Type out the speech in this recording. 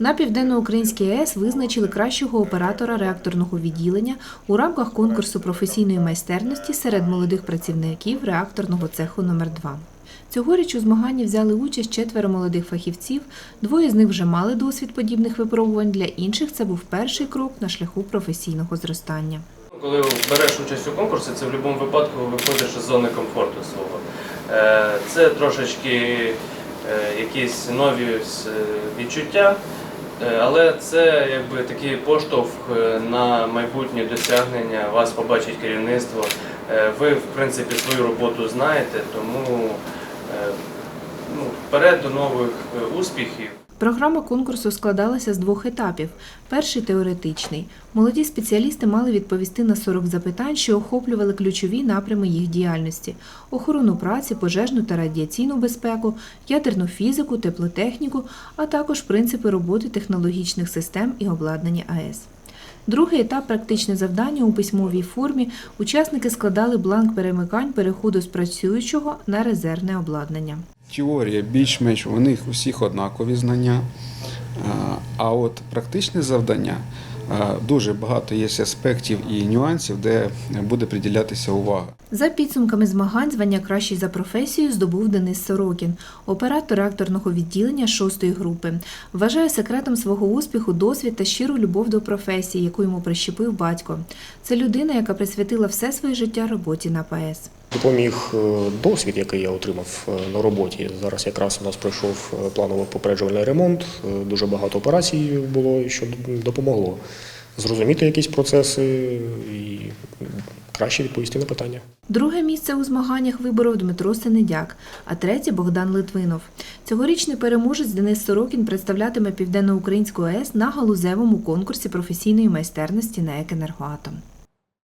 На південноукраїнській АЕС визначили кращого оператора реакторного відділення у рамках конкурсу професійної майстерності серед молодих працівників реакторного цеху номер 2 Цьогоріч у змаганні взяли участь четверо молодих фахівців. Двоє з них вже мали досвід подібних випробувань. Для інших це був перший крок на шляху професійного зростання. Коли береш участь у конкурсі, це в будь-якому випадку виходиш із зони комфорту свого. Е, Це трошечки е, якісь нові е, відчуття, але це якби такий поштовх е, на майбутнє досягнення. Вас побачить керівництво. Е, Ви, в принципі, свою роботу знаєте, тому е, ну, вперед до нових е, успіхів. Програма конкурсу складалася з двох етапів. Перший теоретичний. Молоді спеціалісти мали відповісти на 40 запитань, що охоплювали ключові напрями їх діяльності: охорону праці, пожежну та радіаційну безпеку, ядерну фізику, теплотехніку, а також принципи роботи технологічних систем і обладнання АЕС. Другий етап практичне завдання у письмовій формі. Учасники складали бланк перемикань переходу з працюючого на резервне обладнання. Теорія більш-менш у них усіх однакові знання. А, А от практичне завдання дуже багато є аспектів і нюансів, де буде приділятися увага. За підсумками змагань звання кращий за професією здобув Денис Сорокін, оператор реакторного відділення шостої групи. Вважає секретом свого успіху досвід та щиру любов до професії, яку йому прищепив батько. Це людина, яка присвятила все своє життя роботі на ПАЕС. Допоміг е, досвід, який я отримав е, на роботі. Зараз якраз у нас пройшов е, планово попереджувальний ремонт. Дуже багато операцій було, що допомогло зрозуміти якісь процеси і краще відповісти на питання. Друге місце у змаганнях виборов Дмитро Сенедяк, а третє Богдан Литвинов. Цьогорічний переможець Денис Сорокін представлятиме Південноукраїнську АЕС на галузевому конкурсі професійної майстерності на «Екенергоатом».